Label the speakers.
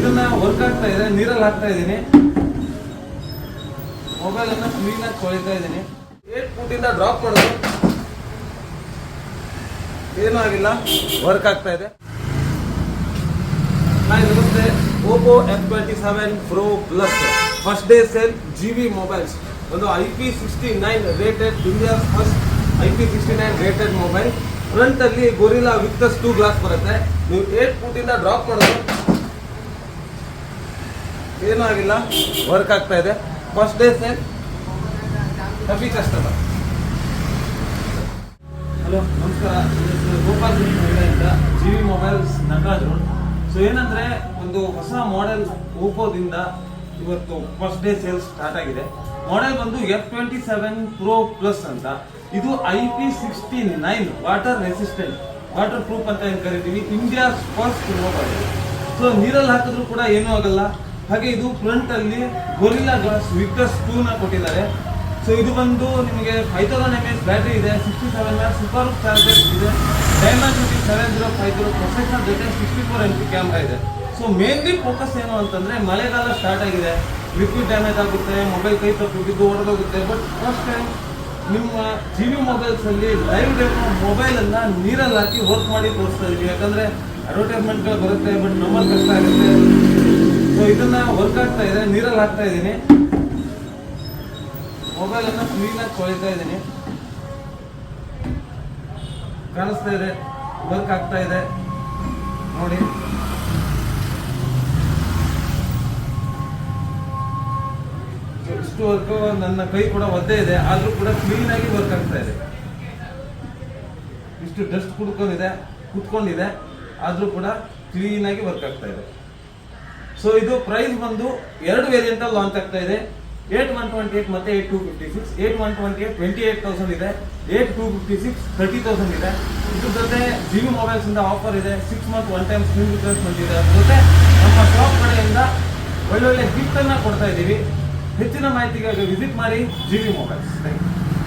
Speaker 1: ಇದನ್ನ ವರ್ಕ್ ಆಗ್ತಾ ಇದೆ, ನೀರಲ್ಲಿ ಹಾಕ್ತಾ ಇದ್ದೀನಿ. ಮೊಬೈಲ್ ಅನ್ನ ಕ್ಲೀನ್ ಆಗಿ ತೊಳಿತಾ ಇದ್ದೀನಿ ಏಟ್ ಫುಟಿಂದ ಡ್ರಾಪ್ ಮಾಡೋದು. ಏನೂ ಆಗಿಲ್ಲ ವರ್ಕ್ ಆಗ್ತಾ ಇದೆ. ನಾನು Oppo F twenty seven pro plus first day sale G V mobiles ಒಂದು I P sixty nine rated India first I P sixty nine rated mobile front ಅಲ್ಲಿ ಗೊರಿಲ್ಲಾ ವಿತ್ ಟೂ ಗ್ಲಾಸ್ ಬರುತ್ತೆ. ನೀವು eight ಫುಟಿಂದ drop ಮಾಡೋದು. ಏನೂ ಆಗಿಲ್ಲ. Work ಆಗ್ತಾ ಇದೆ. First day sale ಕಫಿ ಕಸ್ಟಮರ್ ಹಲೋ ನಮಸ್ಕಾರ. ಗೋಪಾಲ್ ಅಂತ. G V mobiles Nataraj road so ಏನಂದ್ರೆ, ಒಂದು ಹೊಸ ಮಾಡೆಲ್ ಓಪೋದಿಂದ ಇವತ್ತು ಫಸ್ಟ್ ಡೇ ಸೇಲ್ ಸ್ಟಾರ್ಟ್ ಆಗಿದೆ. ಮಾಡೆಲ್ ಬಂದು F twenty seven pro plus ಅಂತ. ಇದು I P sixty nine water resistant waterproof ಅಂತ ಏನು ಕರಿತೀವಿ? ಇಂಡಿಯಾ ಫಸ್ಟ್ ಮೊಬೈಲ್ ಸೊ ನೀರಲ್ಲಿ ಹಾಕಿದ್ರು ಕೂಡ ಏನೂ ಆಗಲ್ಲ. ಹಾಗೆ ಇದು ಫ್ರಂಟ್ ಅಲ್ಲಿ ಗೊರಿಲ್ಲಾ ಗ್ಲಾಸ್ ವಿಕ್ಟಸ್ ಟೂ ಕೊಟ್ಟಿದ್ದಾರೆ. ಸೊ ಇದು ಬಂದು ನಿಮಗೆ five thousand M H battery ಇದೆ ಸಿಕ್ಸ್ಟಿ ಸೆವೆನ್ ಸೂಪರ್ ಚಾರ್ಜರ್ ಇದೆ. Diamond seven zero five zero processor ಜೊತೆ sixty four M P camera ಇದೆ. ಸೊ ಮೇನ್ಲಿ ಫೋಕಸ್ ಏನು ಅಂತಂದ್ರೆ ಮಳೆಗಾಲ ಸ್ಟಾರ್ಟ್ ಆಗಿದೆ. ಲಿಕ್ವಿಡ್ ಡ್ಯಾಮೇಜ್ ಆಗುತ್ತೆ ಮೊಬೈಲ್ ಕೈ ತಪ್ಪು ಬಿದ್ದು ಹೊಡೆದೋಗುತ್ತೆ ಬಟ್ ಫಸ್ಟ್ ಟೈಮ್ ನಿಮ್ಮ ಜಿ ವಿ ಮೊಬೈಲ್ಸ್ ಅಲ್ಲಿ ಲೈವ್ ಡೆಮೋ ಮೊಬೈಲ್ ಅನ್ನ ನೀರಲ್ಲಿ ಹಾಕಿ ವರ್ಕ್ ಮಾಡಿ ತೋರಿಸ್ತಾ ಇದೀವಿ. ಯಾಕಂದ್ರೆ ಅಡ್ವರ್ಟೈಸ್ಮೆಂಟ್ ಬರುತ್ತೆ ಬಟ್ ನಮ್ಮಲ್ಲಿ ಕಷ್ಟ ಆಗುತ್ತೆ. ಸೊ ಇದನ್ನ ವರ್ಕ್ ಆಗ್ತಾ ಇದೆ, ನೀರಲ್ಲಿ ಹಾಕ್ತಾ ಇದ್ದೀನಿ. ಮೊಬೈಲ್ ಅನ್ನ ಕ್ಲೀನ್ ಆಗಿ ತೊಳಿತಾ ಇದ್ದೀನಿ. ಕಾಣಿಸ್ತಾ ಇದೆ ವರ್ಕ್ ಆಗ್ತಾ ಇದೆ. ನೋಡಿ. ಇಷ್ಟು ವರ್ಕ್ ನನ್ನ ಕೈ ಕೂಡ ಒದ್ದೆ ಇದೆ, ಆದ್ರೂ ಕೂಡ ಕ್ಲೀನ್ ಆಗಿ ವರ್ಕ್ ಆಗ್ತಾ ಇದೆ. ಇಷ್ಟು ಡಸ್ಟ್ ಕುಡ್ಕೊಂಡಿದೆ, ಕುತ್ಕೊಂಡಿದೆ, ಆದ್ರೂ ಕೂಡ ಕ್ಲೀನ್ ಆಗಿ ವರ್ಕ್ ಆಗ್ತಾ ಇದೆ. ಸೊ ಇದು ಪ್ರೈಸ್ ಬಂದು ಎರಡು ವೇರಿಯಂಟ್ ಅಲ್ಲಿ ಲಾಂಚ್ ಆಗ್ತಾ ಇದೆ. ಏಟ್ ಒನ್ ಟ್ವೆಂಟಿ ಏಟ್ ಮತ್ತೆ eight two fifty six eight one twenty eight twenty eight thousand ಇದೆ. Eight two fifty six thirty thousand ಇದೆ. ಇದ್ರ ಜೊತೆ ಜಿಯೋ ಮೊಬೈಲ್ಸ್ ಇಂದ ಆಫರ್ ಇದೆ. Six month one time screen replacement ಇದೆ. ಅದ್ರ ಜೊತೆ ನಮ್ಮ ಶಾಪ್ ಕಡೆಯಿಂದ ಒಳ್ಳೊಳ್ಳೆ ಗಿಫ್ಟ್ ಅನ್ನ ಕೊಡ್ತಾ ಇದ್ದೀವಿ. ಹೆಚ್ಚಿನ ಮಾಹಿತಿಗಾಗಿ ವಿಸಿಟ್ ಮಾಡಿ ಜಿವಿ ಮೊಬೈಲ್ಸ್ ಥ್ಯಾಂಕ್ ಯು